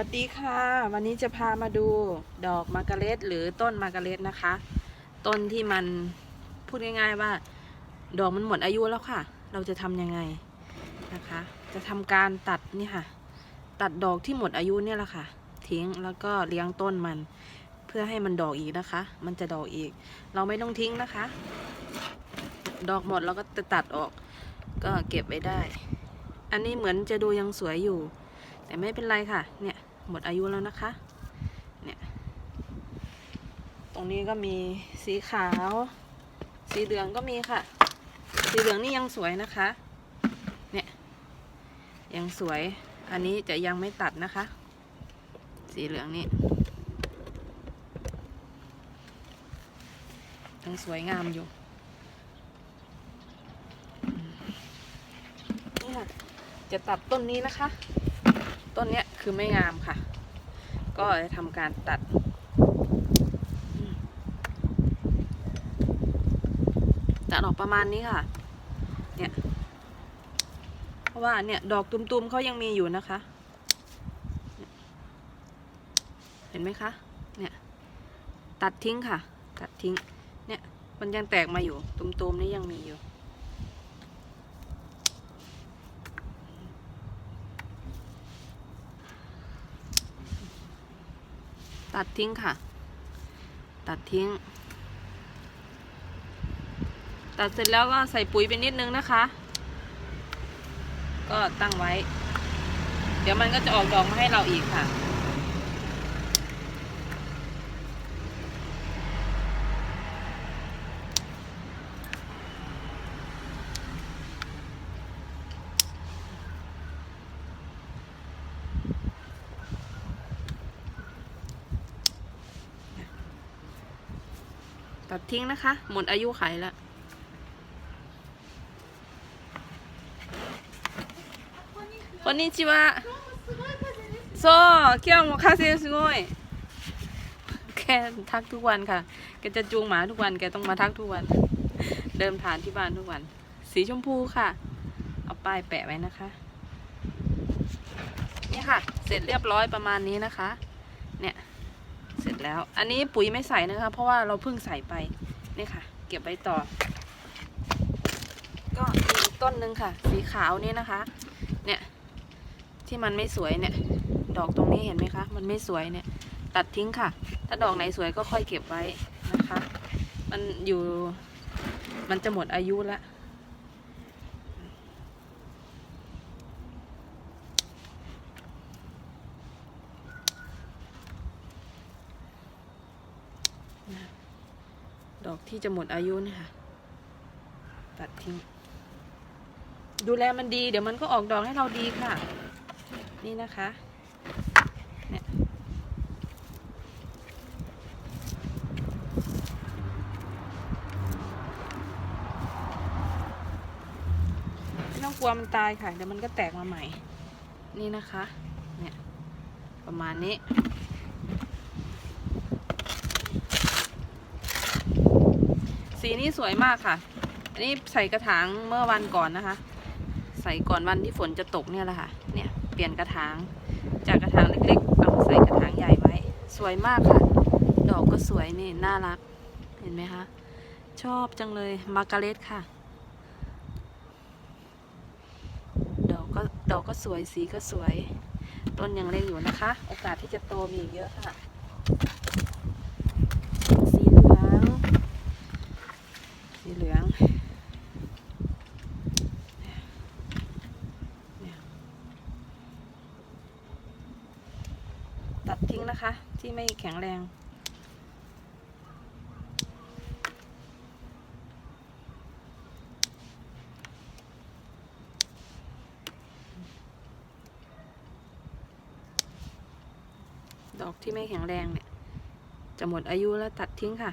วัสดีค่ะ วันนี้จะพามาดูดอกมาการเรตหรือต้นมาการเรตนะคะ ต้นที่มันพูดง่าย ๆว่า ดอกมันหมดอายุแล้วค่ะ เราจะทำยังไงนะคะ จะทำการตัดนี่ค่ะ ตัดดอกที่หมดอายุเนี่ยแหละค่ะ ทิ้งแล้วก็เลี้ยงต้นมัน เพื่อให้มันดอกอีกนะคะ มันจะดอกอีก เราไม่ต้องทิ้งนะคะ ดอกหมดเราก็จะตัดออก ก็เก็บไว้ได้ อันนี้เหมือนจะดูยังสวยอยู่ แต่ไม่เป็นไรค่ะเนี่ย หมดอายุแล้วนะคะ เนี่ย ตรงนี้ก็มีสีขาว สีเหลืองก็มีค่ะ สีเหลืองนี่ยังสวยนะคะ เนี่ย ยังสวย อันนี้จะยังไม่ตัดนะคะ สีเหลืองนี่ยังสวยงามอยู่จะตัดต้นนี้นะคะ ต้นเนี้ย คือไม่งามค่ะ ก็จะทำการตัดตัดออกประมาณนี้ค่ะ เนี่ย เพราะว่าเนี่ยดอกตุ่มๆเขายังมีอยู่นะคะ เห็นไหมคะ เนี่ย ตัดทิ้งค่ะ ตัดทิ้ง เนี่ย มันยังแตกมาอยู่ตุ่มๆนี่ยังมีอยู่ ตัดทิ้งค่ะ ตัดทิ้ง ตัดเสร็จแล้วก็ใส่ปุ๋ยไปนิดนึงนะคะ ก็ตั้งไว้ เดี๋ยวมันก็จะออกดอกมาให้เราอีกค่ะ ตัดทิ้งนะคะ หมดอายุไขแล้ว こんにちは。そう、今日も風すごい。แกทักทุกวันค่ะ แกจะจูงหมาทุกวัน แกต้องมาทักทุกวัน เดินผ่านที่บ้านทุกวัน สีชมพูค่ะ เอาป้ายแปะไว้นะคะ นี่ค่ะ เสร็จเรียบร้อยประมาณนี้นะคะ เนี่ย เสร็จแล้ว อันนี้ปุ๋ยไม่ใส่นะคะ เพราะว่าเราเพิ่งใส่ไปนี่ค่ะ เก็บไว้ต่อ ก็อีกต้นหนึ่งค่ะ สีขาวนี่นะคะ เนี่ย ที่มันไม่สวยเนี่ย ดอกตรงนี้เห็นไหมคะ มันไม่สวยเนี่ย ตัดทิ้งค่ะ ถ้าดอกไหนสวยก็ค่อยเก็บไว้นะคะ มันอยู่ มันจะหมดอายุแล้ว ดอก ที่จะหมดอายุนี่ค่ะ ตัดทิ้ง ดูแลมันดี เดี๋ยวมันก็ออกดอกให้เราดีค่ะ นี่นะคะ เนี่ย ไม่ต้องกลัวมันตายค่ะ เดี๋ยวมันก็แตกมาใหม่ นี่นะคะ เนี่ย ประมาณนี้ สีนี้สวยมากค่ะ อันนี้ใส่กระถางเมื่อวันก่อนนะคะ ใส่ก่อนวันที่ฝนจะตกเนี่ยแหละค่ะ เนี่ยเปลี่ยนกระถาง จากกระถางเล็กๆเอาใส่กระถางใหญ่ไว้ สวยมากค่ะ ดอกก็สวยนี่น่ารัก เห็นไหมคะ ชอบจังเลยมาร์การเร็ตค่ะ ดอกก็ดอกก็สวยสีก็สวย ต้นยังเล็กอยู่นะคะ โอกาสที่จะโตมีอีเยอะค่ะ สีเหลือง สีเหลืองเนี่ยตัดทิ้งนะคะ ที่ไม่แข็งแรง ดอกที่ไม่แข็งแรงเนี่ย จะหมดอายุแล้วตัดทิ้งค่ะ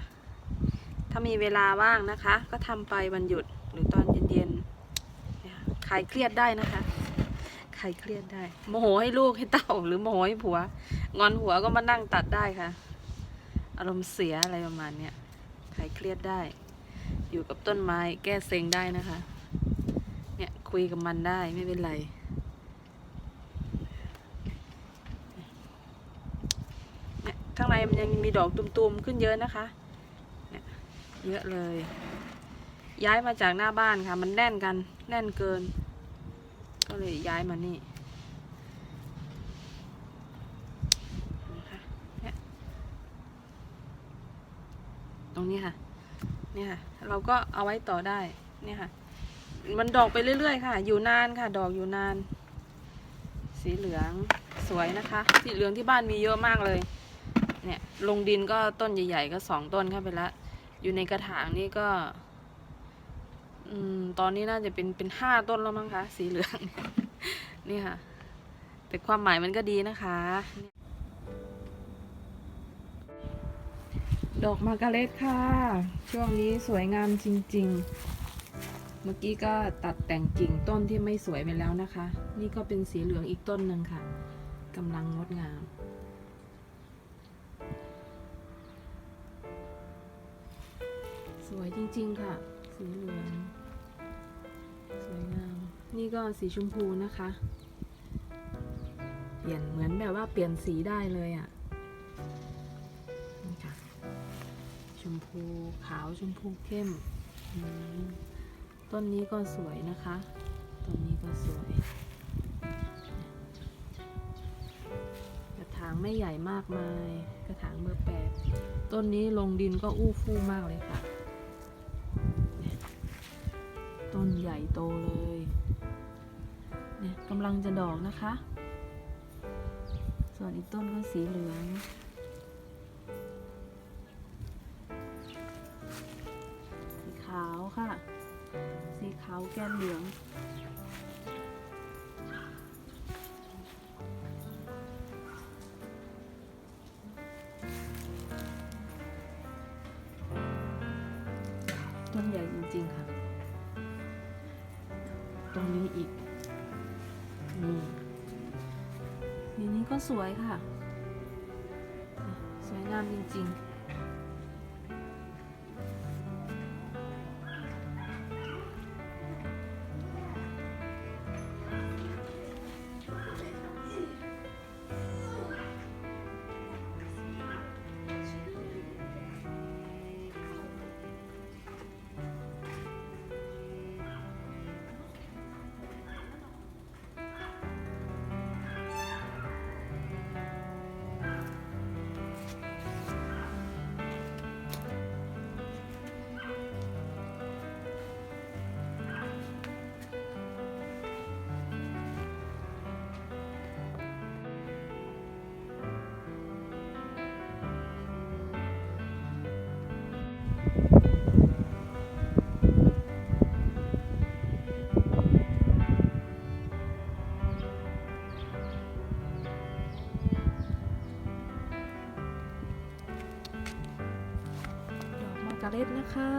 ถ้ามีเวลาว่างนะคะ ก็ทำไปวันหยุดหรือตอนเย็นๆคลายเครียดได้นะคะ ลายเครียดได้ โมโหให้ลูกให้เต้าหรือโมโหให้ผัว งอนหัวก็มานั่งตัดได้ค่ะ อารมณ์เสียอะไรประมาณเนี้ยคลายเครียดได้ อยู่กับต้นไม้แก้เซ็งได้นะคะ เนี่ยคุยกับมันได้ไม่เป็นไรข้างในมันยังมีดอกตุ่มๆขึ้นเยอะนะคะเนี่ยเยอะเลย ย้ายมาจากหน้าบ้านค่ะ มันแน่นกัน แน่นเกิน ก็เลยย้ายมานี่นะคะเนี่ยตรงนี้ค่ะ เนี่ยค่ะ เราก็เอาไว้ต่อได้ เนี่ยค่ะ มันดอกไปเรื่อยๆ ค่ะ อยู่นานค่ะ ดอกอยู่นาน สีเหลืองสวยนะคะ สีเหลืองที่บ้านมีเยอะมากเลย เนี่ย ลงดินก็ต้นใหญ่ๆ ก็สองต้นเข้าไปละ อยู่ในกระถางนี่ก็ อืมตอนนี้น่าจะเป็นเป็นห้าต้นแล้วมั้งคะ สีเหลือง นี่ค่ะ แต่ความหมายมันก็ดีนะคะ ดอกมาการเร็ตค่ะ ช่วงนี้สวยงามจริง ๆ เมื่อกี้ก็ตัดแต่งกิ่งต้นที่ไม่สวยไปแล้วนะคะ นี่ก็เป็นสีเหลืองอีกต้นหนึ่งค่ะกำลังงดงามสวยจริง ๆ ค่ะ สีเหลือง วยงาม นี่ก็สีชมพูนะคะ เปลี่ยนเหมือนแบบว่าเปลี่ยนสีได้เลยอะ่ะนี่ค่ะชมพูขาวชมพูเข้มมต้นนี้ก็สวยนะคะ ต้นนี้ก็สวย กระถางไม่ใหญ่มากมาย กระถางเบอร์แปดต้นนี้ลงดินก็อู้ฟู่มากเลยค่ะ ใหญ่โตเลยเนี่ยกำลังจะดอกนะคะ ส่วนอีกต้นก็สีเหลืองสีขาวค่ะ สีขาวแก้มเหลือง ตรงนี้อีกนี่นี่นี้ก็สวยค่ะ สวยงามจริง ๆ เล็ดนะคะ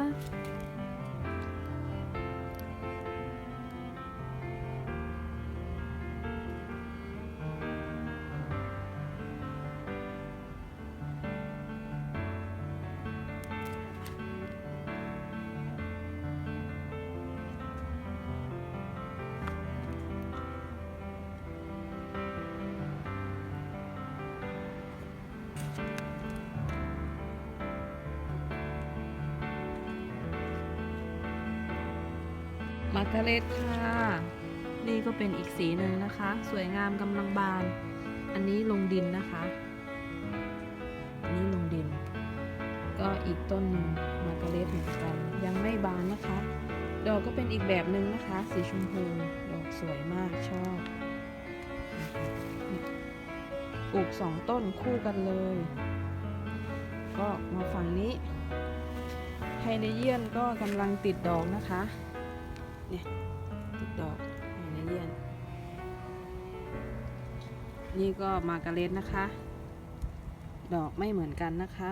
มาร์การเร็ตค่ะ นี่ก็เป็นอีกสีหนึ่งนะคะ สวยงามกำลังบาน อันนี้ลงดินนะคะ อันนี้ลงดิน ก็อีกต้นหนึ่งมาร์การเร็ตเหมือนกัน ยังไม่บานนะคะ ดอกก็เป็นอีกแบบหนึ่งนะคะ สีชมพู ดอกสวยมากชอบปลูกสองต้นคู่กันเลย ก็มาฝั่งนี้ไฮเนเยียนก็กำลังติดดอกนะคะ เนี่ยติดดอกไฮเนเยียน นี่ก็มาการเร็ตนะคะ ดอกไม่เหมือนกันนะคะ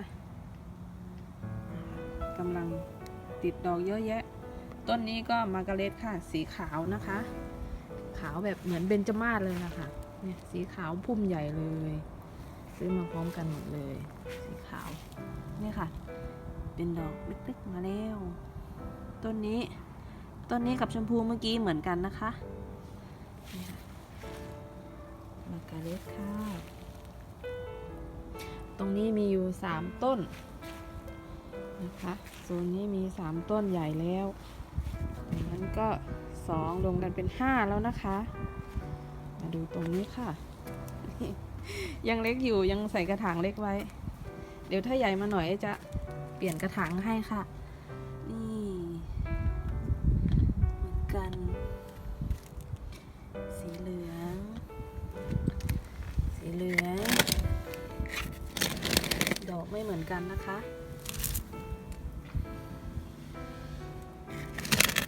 กำลังติดดอกเยอะแยะ ต้นนี้ก็มาการเร็ตค่ะ สีขาวนะคะ ขาวแบบเหมือนเบญจมาศเลยนะคะเนี่ยสีขาวพุ่มใหญ่เลยซื้อมาพร้อมกันหมดเลย สีขาวเนี่ยค่ะ เป็นดอกเล็กๆมาแล้ว ต้นนี้ ต้นนี้กับชมพูเมื่อกี้เหมือนกันนะคะนี่ค่ะมาการเร็ตค่ะ ตรงนี้มีอยู่สามต้นนะคะโซนนี้มีสามต้นใหญ่แล้วนั้นก็สองรวมกันเป็นห้าแล้วนะคะ มาดูตรงนี้ค่ะ ยังเล็กอยู่ยังใส่กระถางเล็กไว้ เดี๋ยวถ้าใหญ่มาหน่อยจะเปลี่ยนกระถางให้ค่ะ กัน สีเหลือง สีเหลือง ดอกไม่เหมือนกันนะคะ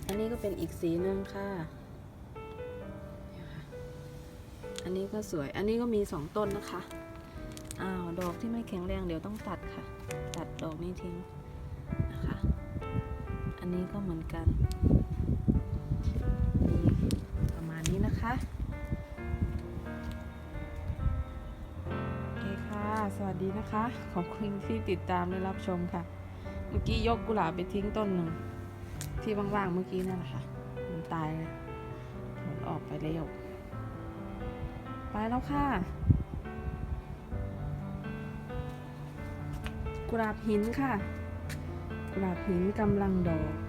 อันนี้ก็เป็นอีกสีหนึ่งค่ะ อันนี้ก็สวย อันนี้ก็มีสองต้นนะคะ อ้าว ดอกที่ไม่แข็งแรงเดี๋ยวต้องตัดค่ะ ตัดดอกนี้ทิ้งนะคะ อันนี้ก็เหมือนกัน นะคะโอเคค่ะ สวัสดีนะคะ ขอบคุณที่ติดตามและรับชมค่ะ เมื่อกี้ยกกุหลาบไปทิ้งต้นหนึ่ง ที่ว่างๆเมื่อกี้นั่นแหละค่ะ มันตายเลยผลออกไปเร็ว ไปแล้วค่ะ กุหลาบหินค่ะ กุหลาบหินกำลังดอก